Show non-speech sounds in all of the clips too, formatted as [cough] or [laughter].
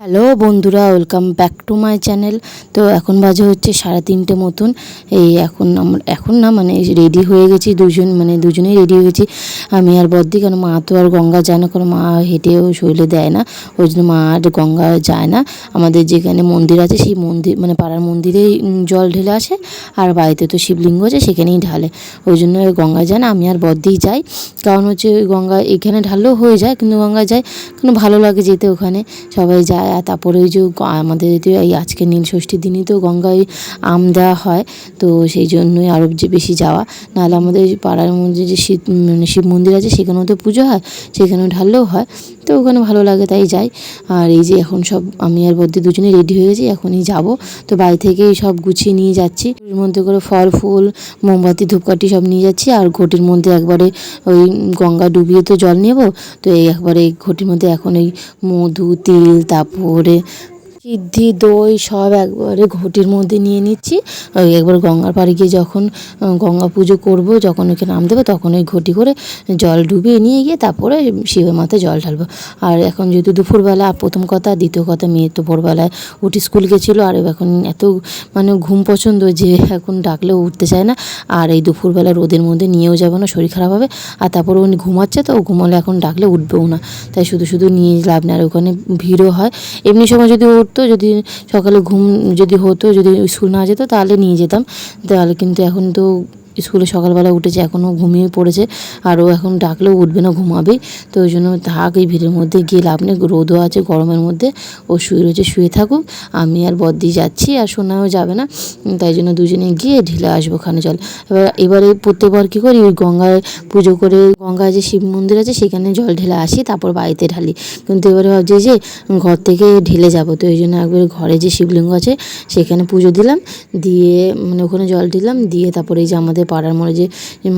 Hello বন্ধুরা, welcome back to my channel. তো এখন বাজে হচ্ছে সাড়ে তিনটে মতন। এই এখন আমরা এখন না মানে রেডি হয়ে গেছি দুজন মানে দুজনেই রেডি হয়ে গেছি। আমি আর বদ্দি, কারণ মা তো আর গঙ্গা যায় না, কারণ মা হেঁটেও শরীরে দেয় না। ওই জন্য মা আর গঙ্গা যায় না। আমাদের যেখানে মন্দির আছে, সেই মন্দির মানে পাড়ার মন্দিরেই জল ঢেলে আসে। আর বাড়িতে তো শিবলিঙ্গ আছে, সেখানেই ঢালে। ওই জন্য গঙ্গা যায় না, আমি আর বদ্দিই যাই। কারণ হচ্ছে ওই গঙ্গা এখানে ঢাললেও হয়ে যায়, কিন্তু গঙ্গা যায়, কিন্তু ভালো লাগে যেতে ওখানে। সবাই যায় তারপরে ওই যে আমাদের এই আজকে নীল ষষ্ঠীর দিনই তো গঙ্গায় আম দেওয়া হয়, তো সেই জন্যই আরও যে বেশি যাওয়া। নাহলে আমাদের পাড়ার মধ্যে যে শিব মানে শিব মন্দির আছে, সেখানেও তো পুজো হয়, সেখানেও ঢাললেও হয়, তো ওখানে ভালো লাগে তাই যাই। আর এই যে এখন সব আমি আর বদ্দি দুজনে রেডি হয়ে গেছি, এখনই যাব। তো বাড়ি থেকেই সব গুছিয়ে নিয়ে যাচ্ছি। এর মধ্যে করে ফল, ফুল, মোমবাতি, ধূপকাঠি সব নিয়ে যাচ্ছি। আর ঘটির মধ্যে একবারে ওই গঙ্গা ডুবিয়ে তো জল নেব, তো এই একবারে ঘটির মধ্যে এখন এই মধু, তিল, তারপরে 我的。সিদ্ধি, দই সব একবারে ঘটির মধ্যে নিয়ে নিচ্ছি। ওই একবার গঙ্গার পাড়ে গিয়ে যখন গঙ্গা পুজো করব, যখন ওকে নাম দেবো, তখন ওই ঘটি করে জল ডুবিয়ে নিয়ে গিয়ে তারপরে শিবের মাথায় জল ঢালবো। আর এখন যেহেতু দুপুরবেলা, প্রথম কথা, দ্বিতীয় কথা, মেয়ে তো ভোরবেলায় উঠে স্কুল গেছিল, আর এখন এত মানে ঘুম পছন্দ যে এখন ডাকলেও উঠতে চায় না। আর এই দুপুরবেলা রোদের মধ্যে নিয়েও যাব না, শরীর খারাপ হবে। আর তারপরে উনি ঘুমাচ্ছে তো ও ঘুমালে এখন ডাকলে উঠবেও না। তাই শুধু শুধু নিয়ে লাভ নেই, আর ওখানে ভিড়ও হয়। এমনি সময় যদি উঠতো যদি সকালে ঘুম যদি হতো, যদি স্কুল না যেত, তাহলে নিয়ে যেতাম। তাহলে কিন্তু এখন তো স্কুলে সকালবেলা উঠেছে এখনও ঘুমিয়ে পড়েছে, আর ও এখন ডাকলেও উঠবে না ঘুমাবে তো ওই জন্য থাক, এই ভিড়ের মধ্যে গিয়ে লাভ নেই, রোদও আছে, গরমের মধ্যে ও শুয়ে রয়েছে, শুয়ে থাকুক। আমি আর বদ্দি যাচ্ছি, আর সোনাও যাবে না। তাই জন্য দুজনে গিয়ে ঢেলে আসব ওখানে জল এবার, এবারে প্রত্যেকবার কী করি, ওই গঙ্গায় পুজো করে গঙ্গায় যে শিব মন্দির আছে, সেখানে জল ঢেলে আসি, তারপর বাড়িতে ঢালি। কিন্তু এবারে ভাবছি যে ঘর থেকে ঢেলে যাব, তো এই জন্য একবার ঘরে যে শিবলিঙ্গ আছে, সেখানে পুজো দিলাম, দিয়ে মানে ওখানে জল দিলাম দিয়ে তারপরে এই যে আমাদের পাড়ার মোড়ে যে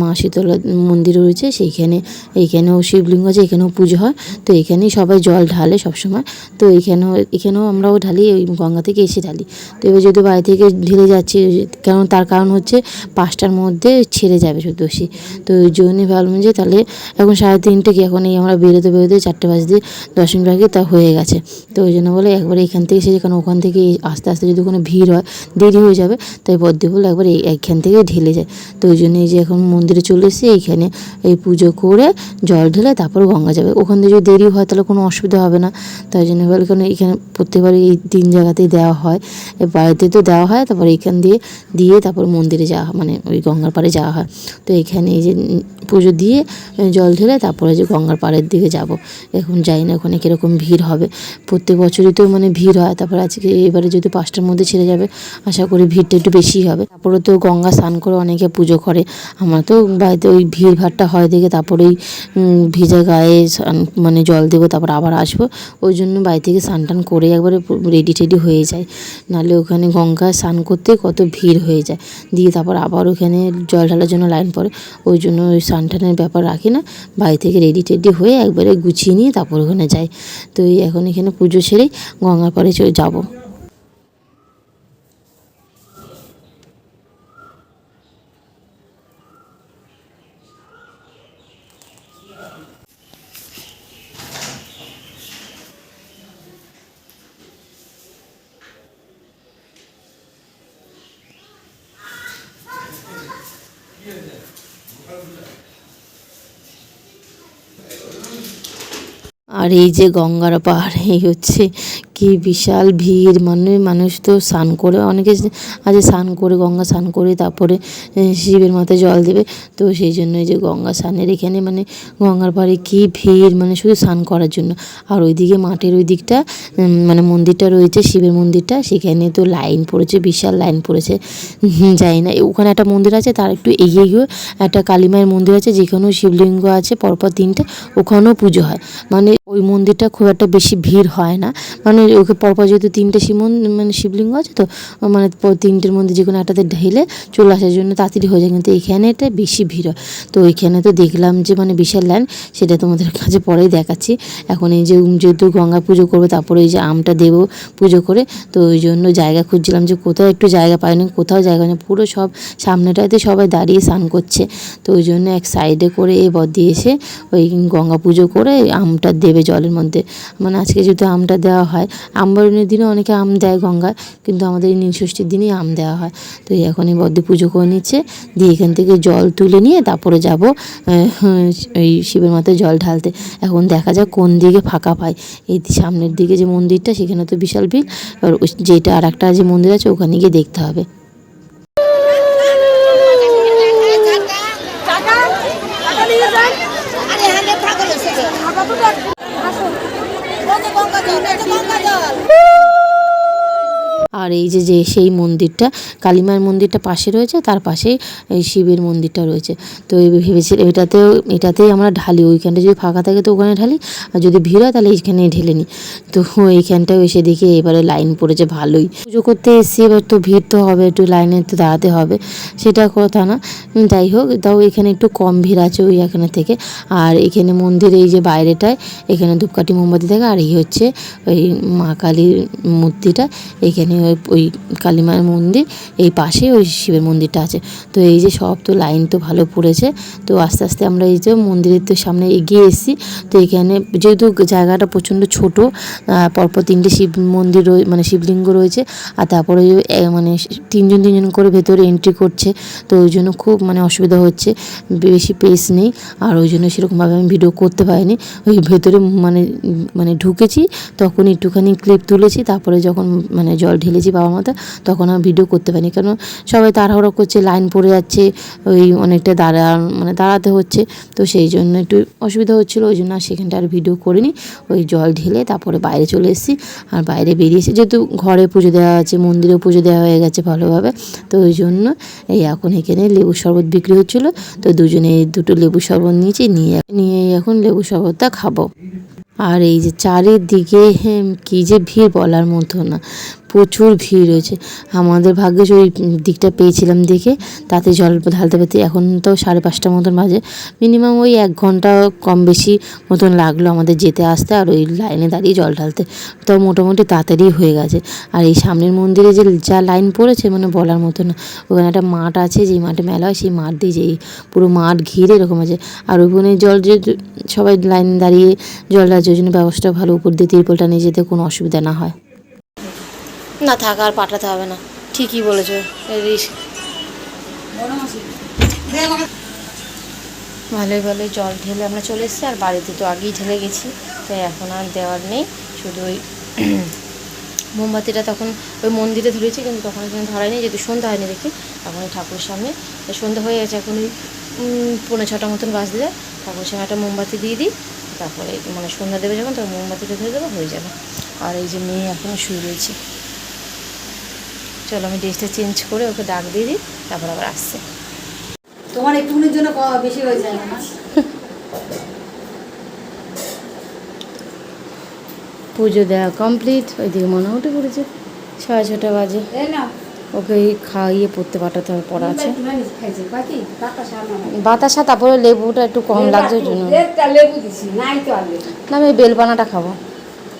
মা শীতলা মন্দির রয়েছে, সেইখানে, এইখানেও শিবলিঙ্গ আছে এখানেও পুজো হয়। তো এখানেই সবাই জল ঢালে সবসময়। তো এখানেও এখানেও আমরাও ঢালি, ওই গঙ্গা থেকে এসে ঢালি। তো এবার যদি বাড়ি থেকে ঢেলে যাচ্ছি, কারণ তার কারণ হচ্ছে পাঁচটার মধ্যে ছেড়ে যাবে চতুর্দশী তো ওই জন্যই ভাবলাম যে তাহলে এখন সাড়ে তিনটে কি এখন এই আমরা বেরোতে বেরোতে চারটে বাজতে দশ মিনিট আগে তা হয়ে গেছে। তো ওই জন্য বলে একবারে এখান থেকে এসে কারণ ওখান থেকে আস্তে আস্তে যদি ওখানে ভিড় হয়, দেরি হয়ে যাবে, তাই বদ্দি বলে একবার এই, এইখান থেকে ঢেলে যায়। তো ওই জন্য এই যে এখন মন্দিরে চলে এসেছি, এইখানে এই পুজো করে জল ঢেলে তারপর গঙ্গা যাবে। ওখান থেকে যদি দেরি হয় তাহলে কোনো অসুবিধা হবে না। তাই জন্য বলে কারণ এখানে প্রত্যেকবার এই তিন জায়গাতেই দেওয়া হয়। বাড়িতে তো দেওয়া হয়, তারপর এইখান দিয়ে দিয়ে তারপর মন্দিরে যাওয়া মানে ওই গঙ্গার পাড়ে যাওয়া হয়। তো এখানে এই যে পুজো দিয়ে জল ঢেলে তারপরে যে গঙ্গার পাড়ের দিকে যাব। এখন যাই না ওখানে কীরকম ভিড় হবে। প্রত্যেক বছরই তো মানে ভিড় হয়, তারপর আজকে এবারে যদি পাঁচটার মধ্যে ছেড়ে যাবে, আশা করি ভিড়টা একটু বেশি হবে। তারপরে তো গঙ্গা স্নান করে অনেকে পুজো করে। আমার তো বাড়িতে ওই ভিড় ভাড়টা হয় দেখে তারপরে ওই ভিজা গায়ে মানে জল দেবো, তারপর আবার আসব। ওই জন্য বাড়ি থেকে স্নান টান করে একবারে রেডি টেডি হয়ে যায়। নাহলে ওখানে গঙ্গায় স্নান করতে কত ভিড় হয়ে যায়। দিয়ে তারপর আবার ওখানে জল ঢালার জন্য লাইন পড়ে। ওই জন্য ওই স্নান টানের ব্যাপার রাখি না। বাড়ি থেকে রেডি টেডি হয়ে একবারে গুছিয়ে নিয়ে তারপর ওখানে যাই। তো এই এখন এখানে পুজো সেরেই গঙ্গার পাড়ে যাব। আর এই যে গঙ্গার পাহাড় এই হচ্ছে কি বিশাল ভিড়। মানে মানুষ তো স্নান করে, অনেকে আছে স্নান করে, গঙ্গা স্নান করে, তারপরে শিবের মাথায় জল দেবে। তো সেই জন্য যে গঙ্গা স্নানের এখানে মানে গঙ্গার পাড়ে কি ভিড় মানে শুধু স্নান করার জন্য। আর ওইদিকে মাঠের ওই দিকটা মানে মন্দিরটা রয়েছে, শিবের মন্দিরটা। সেখানে তো লাইন পড়েছে, বিশাল লাইন পড়েছে। যাই না ওখানে একটা মন্দির আছে, তার একটু এগিয়ে গিয়ে একটা কালীমায়ের মন্দির আছে, যেখানেও শিবলিঙ্গ আছে, পরপর তিনটে, ওখানেও পুজো হয়। মানে ওই মন্দিরটা খুব একটা বেশি ভিড় হয় না। মানে ওকে পরপর যেহেতু তিনটে শিব মন- শিবলিঙ্গ আছে, তো মানে তিনটের মধ্যে যে কোনো একটাতে ঢেলে চলে আসার জন্য তাড়াতাড়ি হয়ে যায়। কিন্তু এখানে এটা বেশি ভিড়। হয় তো ওইখানে তো দেখলাম যে মানে বিশাল লাইন সেটা তোমাদের কাছে পরেই দেখাচ্ছি। এখন এই যে যেহেতু গঙ্গা পুজো করব, তারপরে এই যে আমটা দেবো পুজো করে, তো ওই জন্য জায়গা খুঁজছিলাম যে, কোথাও একটু জায়গা পাইনি, কোথাও জায়গা নেই, পুরো সব সামনেটাতে সবাই দাঁড়িয়ে স্নান করছে। তো ওই জন্য এক সাইডে করে এ বদ দিয়ে এসে ওই গঙ্গা পুজো করে আমটা দেবে জলের মধ্যে। মানে আজকে যদি আমটা দেওয়া হয় আমবারণের দিনে অনেকে আম দেয় গঙ্গায়, কিন্তু আমাদের এই নীলষষ্ঠীর দিনেই আম দেওয়া হয়। তো এখন এই বদ্ধ পুজো করে নিচ্ছে, দিয়ে এখান থেকে জল তুলে নিয়ে তারপরে যাব এই শিবের মাথায় জল ঢালতে। এখন দেখা যাক কোন দিকে ফাঁকা পায় এই সামনের দিকে যে মন্দিরটা, সেখানে তো বিশাল ভিড়। আর যেটা আর একটা যে মন্দির আছে, ওখানে গিয়ে দেখতে হবে আরে হালে ঠাকুর এসেছে আসুন ওই যে গঙ্গা জল ওই যে গঙ্গা জল আর এই যে যে সেই মন্দিরটা, কালীমার মন্দিরটা পাশে রয়েছে, তার পাশেই এই শিবের মন্দিরটা রয়েছে। তো ভেবেছি, এটাতেও, এটাতেই আমরা ঢালি। ওইখানটা যদি ফাঁকা থাকে তো ওখানে ঢালি, আর যদি ভিড় হয় তাহলে এইখানে ঢেলে নিই। তো এইখানটাও এসে দেখি এবারে লাইন পড়েছে ভালোই। পুজো করতে এসছি, এবার তো ভিড় তো হবে, একটু লাইনে তো দাঁড়াতে হবে, সেটা কথা না। যাই হোক, তাও এখানে একটু কম ভিড় আছে ওই এখানে থেকে। আর এখানে মন্দির এই যে বাইরেটায়, এখানে ধূপকাঠি মোমবাতি থাকে, আর এই হচ্ছে ওই মা কালীর মূর্তিটা এখানে ওই ওই কালী মায়ের মন্দির, এই পাশে ওই শিবের মন্দিরটা আছে। তো এই যে সব তো লাইন তো ভালো পড়েছে। তো আস্তে আস্তে আমরা এই যে মন্দিরের তো সামনে এগিয়ে এসেছি। তো এখানে যেহেতু জায়গাটা প্রচণ্ড ছোট পরপর তিনটে শিব মন্দির মানে শিবলিঙ্গ রয়েছে। আর তারপরে মানে তিনজন তিনজন করে ভেতরে এন্ট্রি করছে। তো ওই জন্য খুব মানে অসুবিধা হচ্ছে, বেশি পেস নেই। আর ওই জন্য সেরকমভাবে আমি ভিডিও করতে পারিনি। ওই ভেতরে মানে মানে ঢুকেছি তখন একটুখানি ক্লিপ তুলেছি। তারপরে যখন মানে জল ঢেলেছি বাবার মাথা তখন আর ভিডিও করতে পারিনি। কারণ সবাই তাড়াহুড়ো করছে লাইন পড়ে যাচ্ছে, ওই অনেকটা দাঁড়া মানে দাঁড়াতে হচ্ছে। তো সেই জন্য একটু অসুবিধা হচ্ছিল, ওই জন্য আর সেখানটা আর ভিডিও করিনি। ওই জল ঢেলে তারপরে বাইরে চলে এসেছি আর বাইরে বেরিয়েছি যেহেতু ঘরে পুজো দেওয়া আছে, মন্দিরেও পুজো দেওয়া হয়ে গেছে ভালোভাবে, তো ওই জন্য এই এখন এখানে লেবু শরবত বিক্রি হচ্ছিল। তো দুজনে দুটো লেবু শরবত নিয়েছি, নিয়ে নিয়ে এখন লেবু শরবতটা খাব। আর এই যে চারিদিকে কি যে ভিড় বলার মতো না। প্রচুর ভিড় রয়েছে। আমাদের ভাগ্যে ওই দিকটা পেয়েছিলাম দেখে, তাতে জল ঢালতে পারতে এখন তো সাড়ে পাঁচটা মতন বাজে। মিনিমাম ওই এক ঘণ্টা কম বেশি মতন লাগল আমাদের যেতে আসতে আর ওই লাইনে দাঁড়িয়ে জল ঢালতে। তো মোটামুটি তাড়াতাড়ি হয়ে গেছে। আর এই সামনের মন্দিরে যে যা লাইন পড়েছে মানে বলার মতো না। ওখানে একটা মাঠ আছে, যেই মাঠে মেলা হয়, সেই মাঠ দিয়ে যেই পুরো মাঠ ঘিরে এরকম আছে। আর ওইখানে জল যে সবাই লাইন দাঁড়িয়ে জল ওই জন্য ব্যবস্থা ভালো উপর দিয়ে তিরপলটা নিয়ে যেতে কোনো অসুবিধা না হয়। না থাকা, আর পাঠাতে হবে না। ঠিকই বলেছ ভালোই ভালোই জল ঢেলে আমরা চলে এসেছি, আর বাড়িতে তো আগেই ঢেলে গেছি, তাই এখন আর দেওয়ার নেই। শুধু ওই [clears throat] মোমবাতিটা তখন ওই মন্দিরে ধরেছি, কিন্তু তখন এখানে ধরায়নি যেহেতু সন্ধ্যা হয়নি দেখি। ওই ঠাকুরের সামনে। সন্ধ্যা হয়ে গেছে, এখন ওই পৌনে ছটা মতন বাজতে যায়। ঠাকুরের সামনে একটা মোমবাতি দিয়ে দিই, তারপরে মানে সন্ধ্যা দেবে যখন, তখন মোমবাতিটা ধরে দেবো, হয়ে যাবে। আর এই যে মেয়ে এখনও শুয়ে রয়েছে। চলো আমি ড্রেসটা চেঞ্জ করে ওকে ডাক দিয়ে দিই তারপর আবার আসছে। তোমার একটুখানির জন্য বেশি হয়ে যায় না? [laughs] পুজো দেওয়া কমপ্লিট ওইদিকে মনে উঠে পড়েছে। সাড়ে ছটা বাজে। এই না ওকে খাইয়ে পড়তে পাঠাতে হবে পড়া আছে। বাতাস তারপরে লেবুটা একটু কম লাগছে ওই জন্য। একটা লেবু দিছি নাই তো আর লেবু। না আমি বেলপানাটা খাব।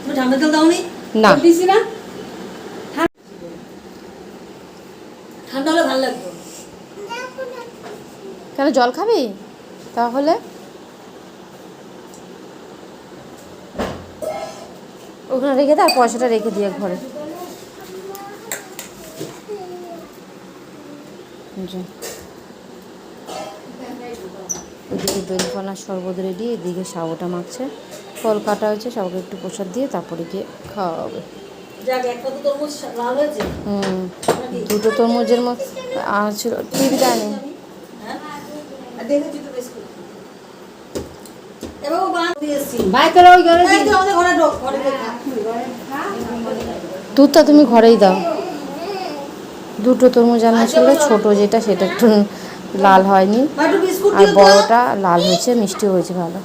তুমি ঠান্ডা জল দাওনি? না দিছি না ঠান্ডা হলে ভালো লাগবে কেন জল খাবি? তাহলে? ওখানে রেখে দে আর পয়সাটা রেখে দিয়ে ঘরে। ওদিকে বেলপানার শরবত রেডি এদিকে সাবুটা মাখছে। ফল কাটা হয়েছে সবাইকে একটু প্রসাদ দিয়ে তারপরে গিয়ে খাওয়া হবে। দুটো তরমুজের মধ্যে আর ছিল টিভি দেয়নি দেখেছি তো দুধটা তুমি ঘরেই দাও। দুটো তরমুজ আনা ছিল ছোট যেটা সেটা একটু লাল হয়নি। আর বড়টা লাল হয়েছে মিষ্টি হয়েছে ভালো।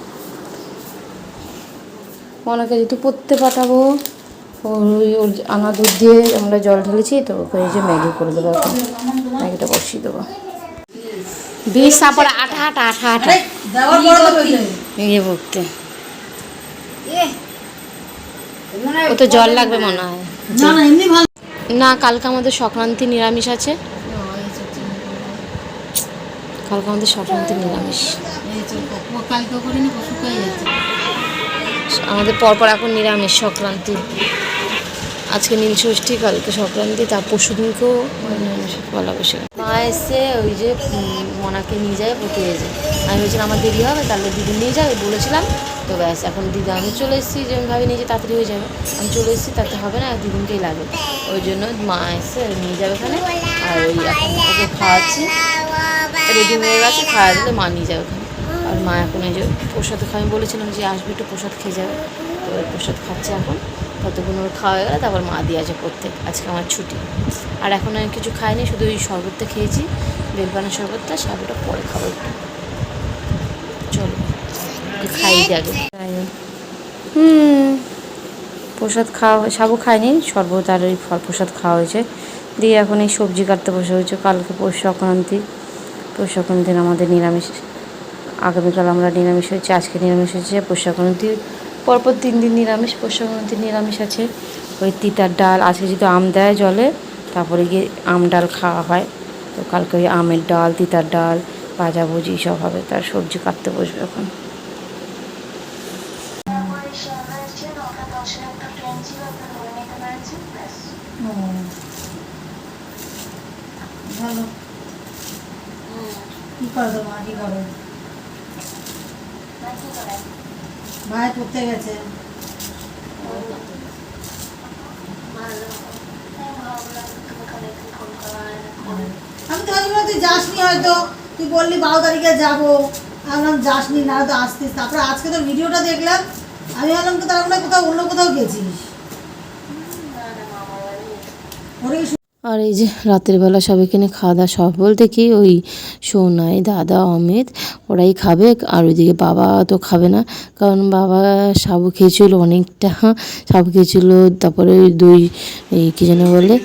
অনেকে যেহেতু পড়তে পাঠাবো ওই ওর আনা দুধ দিয়ে আমরা জল ঢেলেছি তো ওকে যে ম্যাগি করে দেবো ম্যাগিটা বসিয়ে দেবো। পরে তো কি ইয়ে বকতে এ মনে হয় ও তো জল লাগবে মনে হয়। না কালকে আমাদের সংক্রান্তি নিরামিষ আছে। কালকে আমাদের সংক্রান্তি নিরামিষ। আমাদের পরপর এখন নিরামিষ সংক্রান্তি। আজকে নীল ষষ্ঠী, কালকে সংক্রান্তি তার পরশু দিনকেও বলা বসে মা এসে ওই যে মনাকে নিয়ে যায় পড়তে যায় আমি বলছিলাম, আমার দেরি হবে, তাহলে দিদি নিয়ে যাবে বলেছিলাম, তো ব্যাস, এখন দিদি, আমি চলে এসেছি যে আমি ভাবি নিয়ে যে তাড়াতাড়ি হয়ে যাবে। আমি চলে এসেছি, তাতে হবে না, দিদিনকেই লাগে। ওই জন্য মা এসে নিয়ে যাবে ওখানে, আর ওই ওকে খাওয়াচ্ছি। রেডি হয়ে গেছে খাওয়া দিলে মা নিয়ে যাবে ওখানে। আর মা এখন এই যে প্রসাদ আমি বলেছিলাম যে আসবে একটু প্রসাদ খেয়ে যাবে। ওই প্রসাদ খাচ্ছে এখন। ততক্ষণ ওর খাওয়া হয়ে গেলে, তারপর মা দিয়ে আছে পড়তে আজকে আমার ছুটি। আর এখন আমি কিছু খাইনি, শুধু ওই শরবতটা খেয়েছি বেলপানের শরবতটা সাবুটা পরে খাব একটু। চলো খাই যাবে প্রসাদ খাওয়া সাবু খায়নি শরবত আর ওই ফল প্রসাদ খাওয়া হয়েছে। দিয়ে এখন এই সবজি কাটতে বসে হয়েছে কালকে পৌষ সংক্রান্তি। পৌষ সংক্রান্তির আমাদের নিরামিষ, আগামীকাল আমরা নিরামিষ হয়েছে, আজকে নিরামিষ হয়েছে পৌষ সংক্রান্তি পরপর তিন দিন নিরামিষ পৌষ সংক্রান্তির নিরামিষ আছে। ওই তিতার ডাল আজকে যদি আম দেয় জলে তারপরে গিয়ে আম ডাল খাওয়া হয়। তো কালকে ওই আমের ডাল তিতার ডাল ভাজাভুজি সব হবে তার সবজি কাটতে বসবে এখন। ভালো কি মা কি করে? ভাই পড়তে গেছে। আমি তো তুই যাসনি হয়তো। তুই বললি বারো তারিখে যাব। আমি যাসনি না হয়তো আসতিস। তারপরে আজকে তোর ভিডিওটা দেখলাম। আমি ভাবলাম তো তার মানে কোথাও অন্য কোথাও গেছিস। ওরে আর এই যে রাতের বেলা সব এখানে খাওয়া দাওয়া সব বলতে কি? ওই সোনাই দাদা অমিত ওরাই খাবে আর ওইদিকে বাবা তো খাবে না। কারণ বাবা সাবু খেয়েছিল অনেকটা সাবু খেয়েছিল তারপরে ওই দই এই কি যেন বলে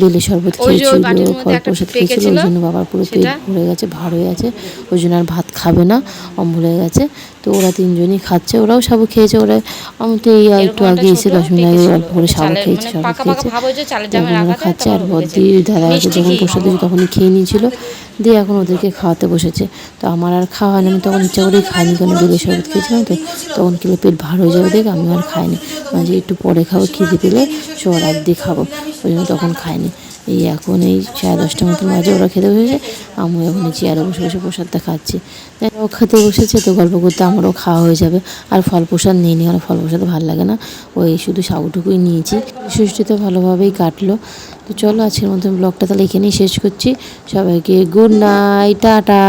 বেলে শরবত খেয়েছিল ফল প্রসাদ খেয়েছিল ওই জন্য বাবার পুরো পেট ভরে গেছে ভার হয়ে গেছে ওই জন্য আর ভাত খাবে না অম্বল হয়ে গেছে। তো ওরা তিনজনই খাচ্ছে ওরাও সাবু খেয়েছে ওরা আমি তো এই একটু আগে এসে দশ মিনিট আগে অল্প করে সাবু চালের খেয়েছে মানে সাবু খেয়েছে। ওরা খাচ্ছে আর বদ্দি দাদা যখন প্রসাদ দিয়েছে তখনই খেয়ে নিয়েছিল দিয়ে এখন ওদেরকে খাওয়াতে বসেছে। তো আমার আর খাওয়া হয়নি আমি তখন ইচ্ছা করেই খাইনি কারণ বেলে শরবত খেয়েছিলাম তো তখন খেলে পেট ভার হয়ে যাবে দেখে আমি আর খাইনি। মানে একটু পরে খাব খিদে পেলে শোয়ার আগ দিয়ে খাব ওই জন্য তখন খাইনি। এই এখন এই সাড়ে দশটার মতন বাজে, ওরা খেতে বসেছে, আমিও এখন চেয়ারে বসে বসে প্রসাদটা খাচ্ছি। তাই ও খেতে বসেছে, তো গল্প করতে আমারও খাওয়া হয়ে যাবে। আর ফল প্রসাদ নিয়ে নিই আর ফল প্রসাদ ভালো লাগে না। ওই শুধু সাবুটুকুই নিয়েছি। ষষ্ঠীতে ভালোভাবেই কাটলো। তো চলো আজকের মতন ব্লগটা তাহলে এখানেই শেষ করছি। সবাইকে গুড নাইট, টাটা।